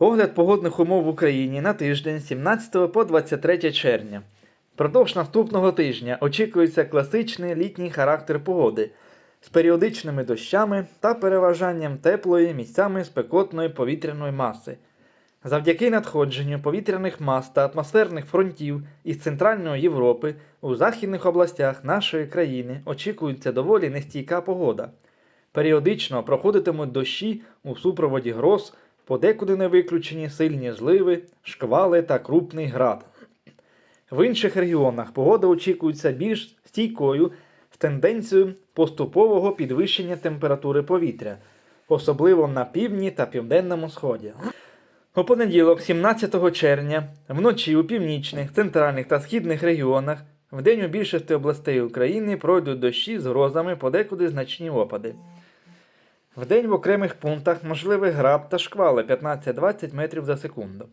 Огляд погодних умов в Україні на тиждень з 17 по 23 червня. Продовж наступного тижня очікується класичний літній характер погоди з періодичними дощами та переважанням теплої місцями спекотної повітряної маси. Завдяки надходженню повітряних мас та атмосферних фронтів із Центральної Європи у західних областях нашої країни очікується доволі нестійка погода. Періодично проходитимуть дощі у супроводі гроз, подекуди не виключені сильні зливи, шквали та крупний град. В інших регіонах погода очікується більш стійкою з тенденцією поступового підвищення температури повітря, особливо на півдні та південному сході. У понеділок, 17 червня, вночі у північних, центральних та східних регіонах, вдень у більшості областей України пройдуть дощі з грозами, подекуди значні опади. Вдень в окремих пунктах можливий граб та шквали 15-20 метрів за секунду.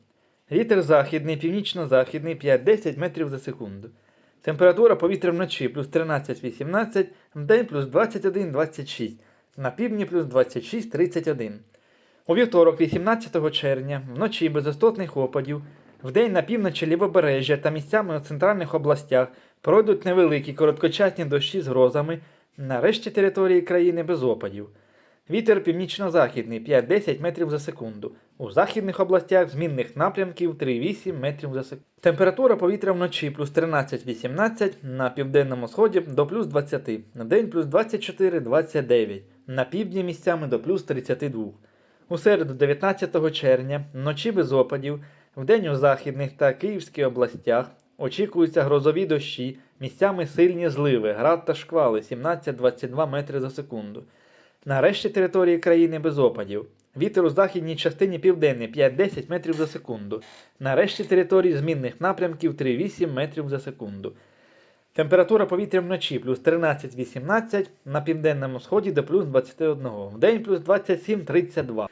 Вітер західний, північно-західний 5-10 метрів за секунду. Температура повітря вночі плюс 13-18, вдень плюс 21-26, на півдні плюс 26-31. У вівторок, 18 червня, вночі без істотних опадів, вдень на півночі лівобережжя та місцями у центральних областях пройдуть невеликі короткочасні дощі з грозами, на решті території країни без опадів. Вітер північно-західний 5-10 метрів за секунду. У західних областях змінних напрямків 3-8 метрів за секунду. Температура повітря вночі плюс 13-18, на південному сході до плюс 20, на день плюс 24-29, на півдні місцями до плюс 32. У середу 19 червня вночі без опадів, вдень у західних та Київській областях очікуються грозові дощі, місцями сильні зливи, град та шквали 17-22 метри за секунду. На решті території країни без опадів. Вітер у західній частині південний 5-10 метрів за секунду. На решті території змінних напрямків 3-8 метрів за секунду. Температура повітря вночі плюс 13-18, на південному сході до плюс 21, вдень плюс 27-32.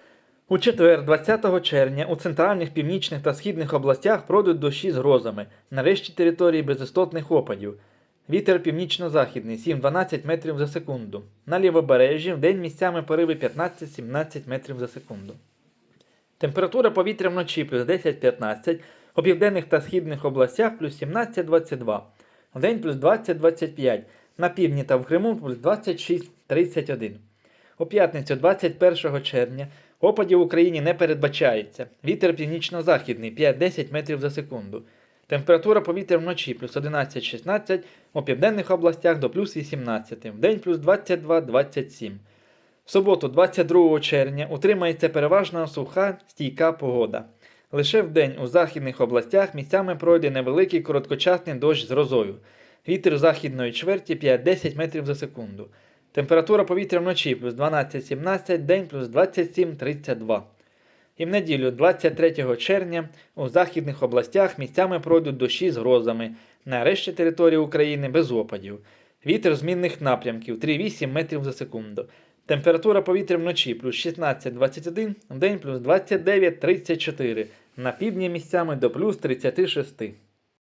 У четвер, 20 червня, у центральних, північних та східних областях пройдуть дощі з грозами, на решті території без істотних опадів. Вітер північно-західний 7-12 метрів за секунду. На лівобережжі вдень місцями пориви 15-17 метрів за секунду. Температура повітря вночі плюс 10-15, у південних та східних областях плюс 17-22, вдень плюс 20-25, на півдні та в Криму плюс 26-31. У п'ятницю 21 червня опадів в Україні не передбачається. Вітер північно-західний 5-10 метрів за секунду. Температура повітря вночі плюс 11-16, у південних областях до плюс 18, вдень плюс 22-27. В суботу, 22 червня, утримається переважно суха, стійка погода. Лише вдень у західних областях місцями пройде невеликий короткочасний дощ з грозою. Вітер західної чверті 5-10 метрів за секунду. Температура повітря вночі плюс 12-17, день плюс 27-32. І в неділю, 23 червня, у західних областях місцями пройдуть дощі з грозами, на решті території України без опадів. Вітер змінних напрямків 3-8 метрів за секунду. Температура повітря вночі плюс 16-21, день плюс 29-34, на півдні місцями до плюс 36.